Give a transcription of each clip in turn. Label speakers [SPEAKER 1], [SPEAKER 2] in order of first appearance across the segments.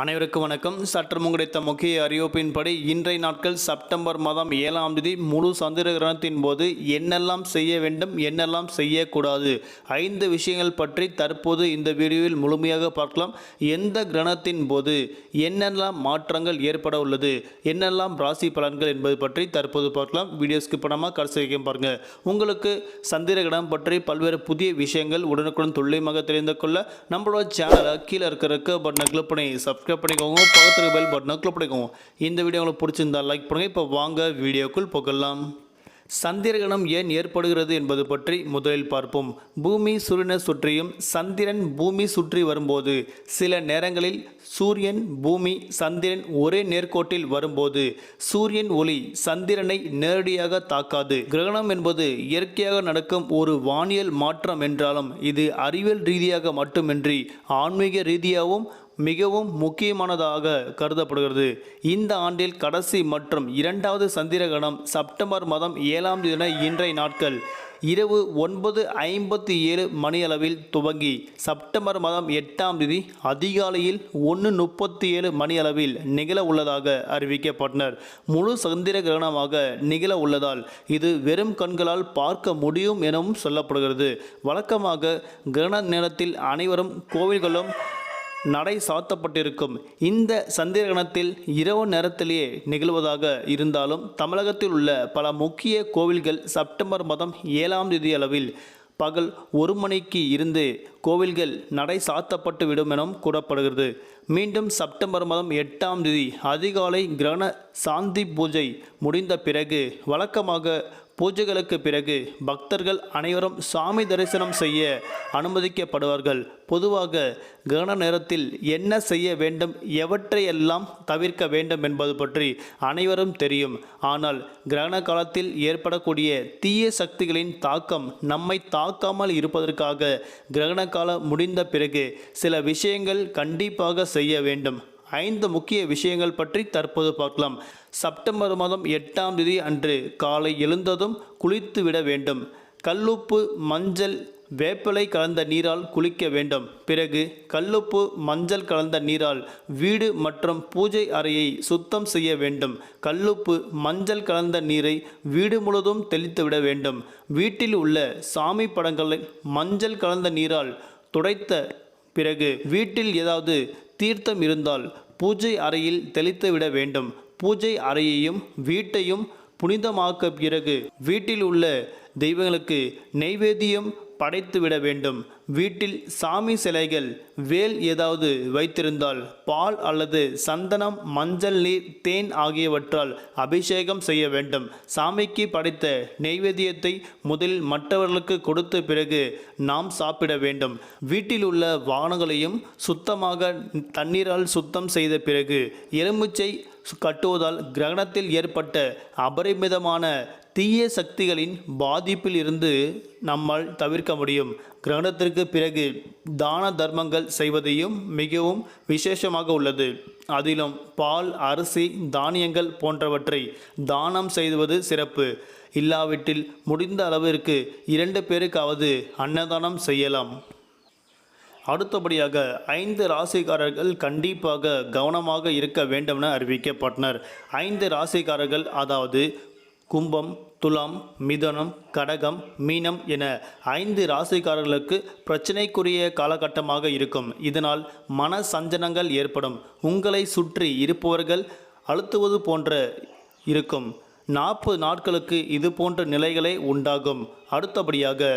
[SPEAKER 1] அனைவருக்கும் வணக்கம். சற்று கிடைத்த முக்கிய அறிவிப்பின்படி இன்றைய நாட்கள் செப்டம்பர் மாதம் ஏழாம் தேதி முழு சந்திர கிரகணத்தின் போது என்னெல்லாம் செய்ய வேண்டும் என்னெல்லாம் செய்யக்கூடாது ஐந்து விஷயங்கள் பற்றி தற்போது இந்த வீடியோவில் முழுமையாக பார்க்கலாம். எந்த கிரகணத்தின் போது என்னெல்லாம் மாற்றங்கள் ஏற்பட உள்ளது என்னெல்லாம் ராசி பலன்கள் என்பது பற்றி தற்போது பார்க்கலாம். வீடியோ ஸ்கிப் பண்ணாமல் கடைசி வரைக்கும் பாருங்கள் உங்களுக்கு சந்திர கிரகணம் பற்றி பல்வேறு புதிய விஷயங்கள் உடனுக்குடன் துல்லியமாக தெரிந்து கொள்ள நம்மளோட சேனலை கீழே இருக்கிற பட்டனை கிளிக் பண்ணி சப்ஸ்கிரைப் பண்ணிக்கோங்க பக்கத்தில் பெல் பட்டனை கிளிக் பண்ணிக்கோங்க. இந்த வீடியோ உங்களுக்கு பிடிச்சிருந்தால் லைக் பண்ணுங்கள் இப்போ வாங்க வீடியோக்குள் போகலாம். சந்திரகணம் ஏன் ஏற்படுகிறது என்பது பற்றி முதலில் பார்ப்போம். பூமி சூரியனை சுற்றியும் சந்திரன் பூமி சுற்றி வரும்போது சில நேரங்களில் சூரியன் பூமி சந்திரன் ஒரே நேர்கோட்டில் வரும்போது சூரியன் ஒளி சந்திரனை நேரடியாக தாக்காது. கிரகணம் என்பது இயற்கையாக நடக்கும் ஒரு வானியல் மாற்றம் என்றாலும் இது அறிவியல் ரீதியாக மட்டுமின்றி ஆன்மீக ரீதியாகவும் மிகவும் முக்கியமானதாக கருதப்படுகிறது. இந்த ஆண்டில் கடைசி மற்றும் இரண்டாவது சந்திரகணம் செப்டம்பர் மாதம் ஏழாம் தேதி இன்றைய நாட்கள் இரவு ஒன்பது ஐம்பத்தி ஏழு மணியளவில் துவங்கி செப்டம்பர் மாதம் எட்டாம் தேதி அதிகாலையில் ஒன்று முப்பத்தி ஏழு மணியளவில் நிகழ உள்ளதாக அறிவிக்கப்பட்டனர். முழு சந்திர கிரகணமாக நிகழ உள்ளதால் இது வெறும் கண்களால் பார்க்க முடியும் எனவும் சொல்லப்படுகிறது. வழக்கமாக கிரகண நேரத்தில் அனைவரும் கோவில்களும் நடை சாத்தப்பட்டிருக்கும். இந்த சந்திரகணத்தில் இரவு நேரத்திலேயே நிகழ்வதாக இருந்தாலும் தமிழகத்தில் உள்ள பல முக்கிய கோவில்கள் செப்டம்பர் மாதம் ஏழாம் தேதி அளவில் பகல் ஒரு மணிக்கு இருந்து கோவில்கள் நடை சாத்தப்பட்டு விடும் எனவும் கூறப்படுகிறது. மீண்டும் செப்டம்பர் மாதம் எட்டாம் தேதி அதிகாலை கிரகண சாந்தி பூஜை முடிந்த பிறகு வழக்கமாக பூஜைகளுக்கு பிறகு பக்தர்கள் அனைவரும் சாமி தரிசனம் செய்ய அனுமதிக்கப்படுவார்கள். பொதுவாக கிரகண நேரத்தில் என்ன செய்ய வேண்டும் எவற்றையெல்லாம் தவிர்க்க வேண்டும் என்பது பற்றி அனைவரும் தெரியும். ஆனால் கிரகண காலத்தில் ஏற்படக்கூடிய தீய சக்திகளின் தாக்கம் நம்மை தாக்காமல் இருப்பதற்காக கிரகண காலம் முடிந்த பிறகு சில விஷயங்கள் கண்டிப்பாக செய்ய வேண்டும். ஐந்து முக்கிய விஷயங்கள் பற்றி தற்போது பார்க்கலாம். செப்டம்பர் மாதம் எட்டாம் தேதி அன்று காலை எழுந்ததும் குளித்து விட வேண்டும். கல்லுப்பு மஞ்சள் வேப்பிலை கலந்த நீரால் குளிக்க வேண்டும். பிறகு கல்லுப்பு மஞ்சள் கலந்த நீரால் வீடு மற்றும் பூஜை அறையை சுத்தம் செய்ய வேண்டும். கல்லுப்பு மஞ்சள் கலந்த நீரை வீடு முழுவதும் தெளித்து விட வேண்டும். வீட்டில் உள்ள சாமி படங்களை மஞ்சள் கலந்த நீரால் துடைத்த பிறகு வீட்டில் ஏதாவது தீர்த்தம் இருந்தால் பூஜை அறையில் தெளித்து விட வேண்டும். பூஜை அறையையும் வீட்டையும் புனிதமாக்க பிறகு வீட்டில் உள்ள தெய்வங்களுக்கு நெய்வேத்தியம் படைத்து விட வேண்டும். வீட்டில் சாமி சிலைகள் வேல் ஏதாவது வைத்திருந்தால் பால் அல்லது சந்தனம் மஞ்சள் நீர் தேன் ஆகியவற்றால் அபிஷேகம் செய்ய வேண்டும். சாமிக்கு படைத்த நெய்வேத்தியத்தை முதலில் மற்றவர்களுக்கு கொடுத்த பிறகு நாம் சாப்பிட வேண்டும். வீட்டில் உள்ள வாகனங்களையும் சுத்தமாக தண்ணீரால் சுத்தம் செய்த பிறகு எலுமிச்சை கட்டுவதால் கிரகணத்தில் ஏற்பட்ட அபரிமிதமான தீய சக்திகளின் பாதிப்பில் இருந்து நம்மால் தவிர்க்க முடியும். கிரகணத்திற்கு பிறகு தான தர்மங்கள் செய்வதையும் மிகவும் விசேஷமாக உள்ளது. அதிலும் பால் அரிசி தானியங்கள் போன்றவற்றை தானம் செய்வது சிறப்பு. இல்லாவிட்டில் முடிந்த அளவிற்கு இரண்டு பேருக்காவது அன்னதானம் செய்யலாம். அடுத்தபடியாக ஐந்து ராசிக்காரர்கள் கண்டிப்பாக கவனமாக இருக்க வேண்டும் என அறிவிக்கப்பட்டனர். ஐந்து ராசிக்காரர்கள் அதாவது கும்பம் துலாம் மிதனம் கடகம் மீனம் என ஐந்து ராசிக்காரர்களுக்கு பிரச்சனைக்குரிய காலகட்டமாக இருக்கும். இதனால் மன சஞ்சனங்கள் ஏற்படும். உங்களை சுற்றி இருப்பவர்கள் அழுத்துவது போன்ற இருக்கும். நாற்பது நாட்களுக்கு இது போன்ற நிலைகளே உண்டாகும். அடுத்தபடியாக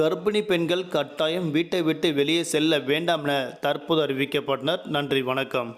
[SPEAKER 1] கர்ப்பிணி பெண்கள் கட்டாயம் வீட்டை விட்டு வெளியே செல்ல வேண்டாம் என தற்போது அறிவிக்கப்பட்டனர். நன்றி வணக்கம்.